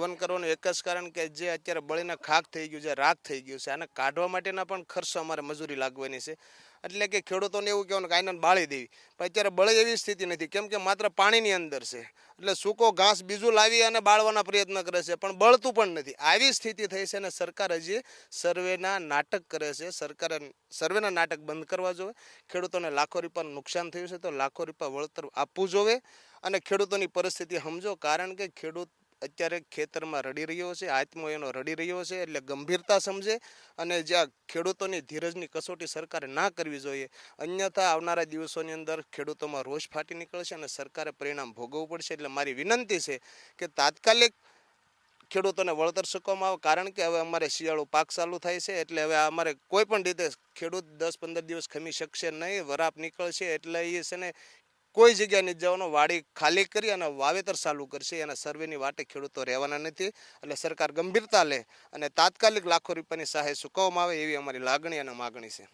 હવન કરવાનું એક જ કારણ કે જે અત્યારે બળીને ખાક થઈ ગયું છે, રાખ થઈ ગયું છે, આને કાઢવા માટેના પણ ખર્ચો અમારે મજૂરી લાગવાની છે. એટલે કે ખેડૂતોને એવું કહેવાનું કે આઈને બાળી દેવી. પણ અત્યારે બળે એવી સ્થિતિ નથી. કેમ કે માત્ર પાણીની અંદર છે. એટલે સૂકો ઘાસ બીજું લાવી અને બાળવાના પ્રયત્ન કરે છે, પણ બળતું પણ નથી. આવી સ્થિતિ થઈ છે અને સરકાર હજી સર્વેના નાટક કરે છે. સરકારે સર્વેના નાટક બંધ કરવા જોઈએ. ખેડૂતોને લાખો રૂપિયાનું નુકસાન થયું છે, તો લાખો રૂપિયા વળતર આપવું જોઈએ. અને ખેડૂતોની પરિસ્થિતિ સમજો, કારણ કે ખેડૂત અત્યારે ખેતરમાં રડી રહ્યો છે, આત્મો એનો રડી રહ્યો છે, એટલે ગંભીરતા સમજે અને જ્યાં ખેડૂતોની ધીરજની કસોટી સરકારે ના કરવી જોઈએ, અન્યથા આવનારા દિવસોની અંદર ખેડૂતોમાં રોષ ફાટી નીકળશે અને સરકારે પરિણામ ભોગવવું પડશે. એટલે મારી વિનંતી છે કે તાત્કાલિક ખેડૂતોને વળતર ચૂકવવામાં આવે, કારણ કે હવે અમારે શિયાળુ પાક ચાલુ થાય છે, એટલે હવે અમારે કોઈ પણ રીતે ખેડૂત દસ પંદર દિવસ ખમી શકશે નહીં, વરાપ નીકળશે, એટલે એ છે ને કોઈ જગ્યાએ નથી જવાનો. વાડી ખાલી કરી અને વાવેતર ચાલુ કરશે. અને સર્વેની વાટે ખેડૂતો રહેવાના નથી. એટલે સરકાર ગંભીરતા લે અને તાત્કાલિક લાખો રૂપિયાની સહાય ચૂકવવામાં આવે એવી અમારી લાગણી અને માગણી છે.